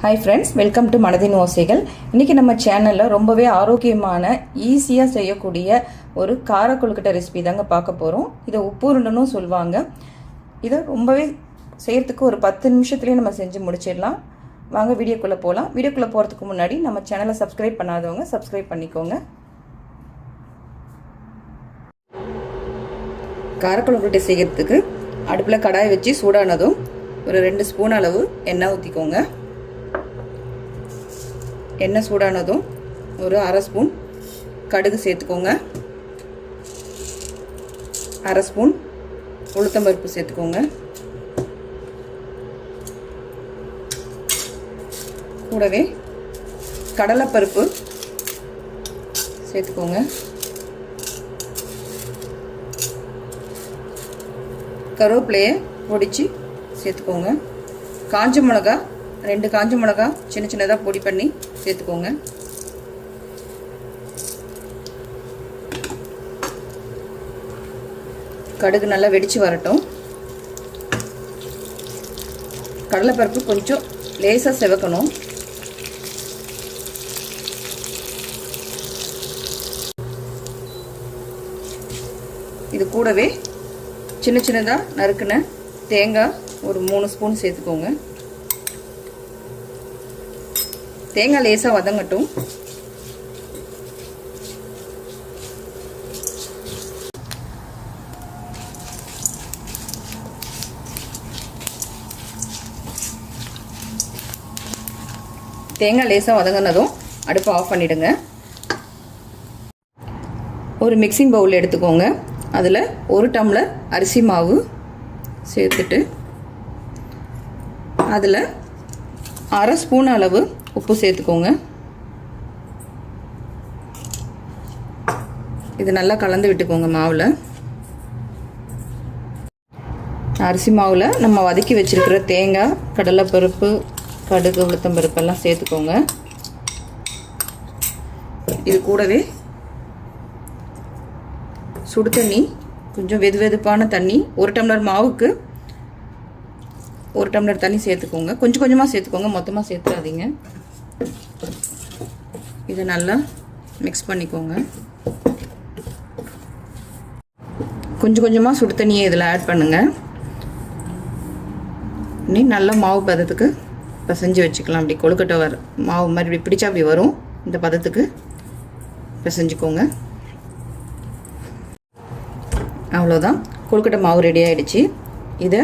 Hi friends welcome to மனதின் ஓசைகள். இன்றைக்கி நம்ம சேனலில் ரொம்பவே ஆரோக்கியமான ஈஸியாக செய்யக்கூடிய ஒரு கார கொழுக்கட்டை ரெசிபி தாங்க பார்க்க போகிறோம் இதை உப்புருண்டனும் சொல்லுவாங்க. இதை ரொம்பவே செய்கிறதுக்கு ஒரு பத்து நிமிஷத்துலேயே நம்ம செஞ்சு முடிச்சிடலாம். வாங்க வீடியோக்குள்ளே போகலாம் வீடியோக்குள்ளே போகிறதுக்கு முன்னாடி நம்ம சேனலை சப்ஸ்கிரைப் பண்ணாதவங்க சப்ஸ்கிரைப் பண்ணிக்கோங்க. காரக்குழம்புட்டை செய்கிறதுக்கு அடுப்பில் கடாய் வச்சு சூடானதும் ஒரு ரெண்டு ஸ்பூன் அளவு எண்ணெய் ஊற்றிக்கோங்க எண்ணெய் சூடானதும் ஒரு அரை ஸ்பூன் கடுகு சேர்த்துக்கோங்க. அரை ஸ்பூன் உளுத்தம்பருப்பு சேர்த்துக்கோங்க. கூடவே கடலைப்பருப்பு சேர்த்துக்கோங்க. கருவேப்பிலையை பொடிச்சு சேர்த்துக்கோங்க. காஞ்ச மிளகா ரெண்டு காஞ்ச மிளகா சின்ன சின்னதாக பொடி பண்ணி சேர்த்துக்கோங்க. கடுகு நல்லா வெடித்து வரட்டும். கடலைப்பருப்பு கொஞ்சம் லேசாக செவக்கணும். இது கூடவே சின்ன சின்னதாக நறுக்குன தேங்காய் ஒரு மூணு ஸ்பூன் சேர்த்துக்கோங்க. தேங்காய் லேசாக வதங்கட்டும். தேங்காய் லேசாக வதங்கினதும் அடுப்பை ஆஃப் பண்ணிவிடுங்க ஒரு மிக்சிங் பவுல் எடுத்துக்கோங்க. அதில் ஒரு டம்ளர் அரிசி மாவு சேர்த்துட்டு அதில் அரை ஸ்பூன் அளவு உப்பு சேர்த்துக்கோங்க. இது நல்லா கலந்து விட்டுக்கோங்க மாவில். அரிசி மாவில் நம்ம வதக்கி வச்சுருக்கிற தேங்காய் கடலைப்பருப்பு கடுகு உளுத்தம்பருப்பெல்லாம் சேர்த்துக்கோங்க. இது கூடவே சுடு தண்ணி கொஞ்சம் வெது வெதுப்பான தண்ணி ஒரு டம்ளர் மாவுக்கு ஒரு டம்ளர் தண்ணி சேர்த்துக்கோங்க. கொஞ்சம் கொஞ்சமாக சேர்த்துக்கோங்க. மொத்தமாக சேர்த்துடாதீங்க இதை நல்லா மிக்ஸ் பண்ணிக்கோங்க. கொஞ்சம் கொஞ்சமாக சுடு தண்ணியை இதில் ஆட் பண்ணுங்கள் நீ நல்லா மாவு பதத்துக்கு பிசைஞ்சு வச்சுக்கலாம். அப்படி கொழுக்கட்டை வர மாவு மாதிரி இப்படி பிடிச்சா அப்படி வரும். இந்த பதத்துக்கு பிசைஞ்சுக்கோங்க. அவ்வளோதான் கொழுக்கட்டை மாவு ரெடி ஆகிடுச்சு இதை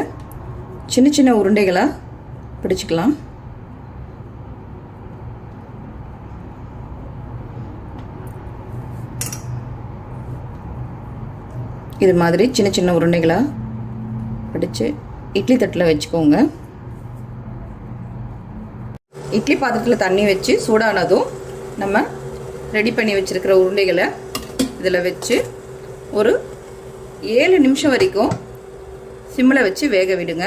சின்ன சின்ன உருண்டைகளாக பிடிச்சிக்கலாம். இது மாதிரி சின்ன சின்ன உருண்டைகளாக பிடிச்சி இட்லி தட்டில் வச்சுக்கோங்க. இட்லி பாத்திரத்தில் தண்ணி வச்சு சூடானதும் நம்ம ரெடி பண்ணி வச்சுருக்கிற உருண்டைகளை இதில் வச்சு ஒரு ஏழு நிமிஷம் வரைக்கும் சிம்மில் வச்சு வேக விடுங்க.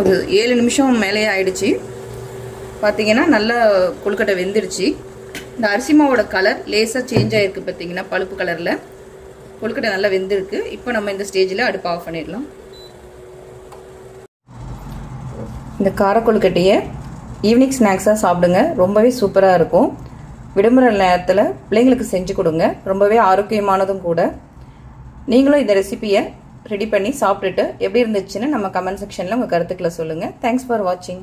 ஒரு ஏழு நிமிஷம் மேலே ஆயிடுச்சு. பார்த்தீங்கன்னா நல்லா கொழுக்கட்டை வெந்துடுச்சு. இந்த அரிசி மாவோட கலர் லேசாக சேஞ்ச் ஆகிருக்கு பார்த்தீங்கன்னா பழுப்பு கலரில் கொழுக்கட்டை நல்லா வெந்திருக்கு. இப்போ நம்ம இந்த ஸ்டேஜில் அடுப்பு ஆஃப் பண்ணிடலாம். இந்த கார கொழுக்கட்டையை ஈவினிங் ஸ்நாக்ஸாக சாப்பிடுங்க. ரொம்பவே சூப்பராக இருக்கும். விடுமுறை நேரத்தில் பிள்ளைங்களுக்கு செஞ்சு கொடுங்க. ரொம்பவே ஆரோக்கியமானதும் கூட. நீங்களும் இந்த ரெசிபியை ரெடி பண்ணி சாப்பிட்டுட்டு எப்படி இருந்துச்சுன்னு நம்ம கமெண்ட் செக்ஷனில் உங்கள் கருத்துக்களை சொல்லுங்கள் தேங்க்ஸ் ஃபார் வாட்சிங்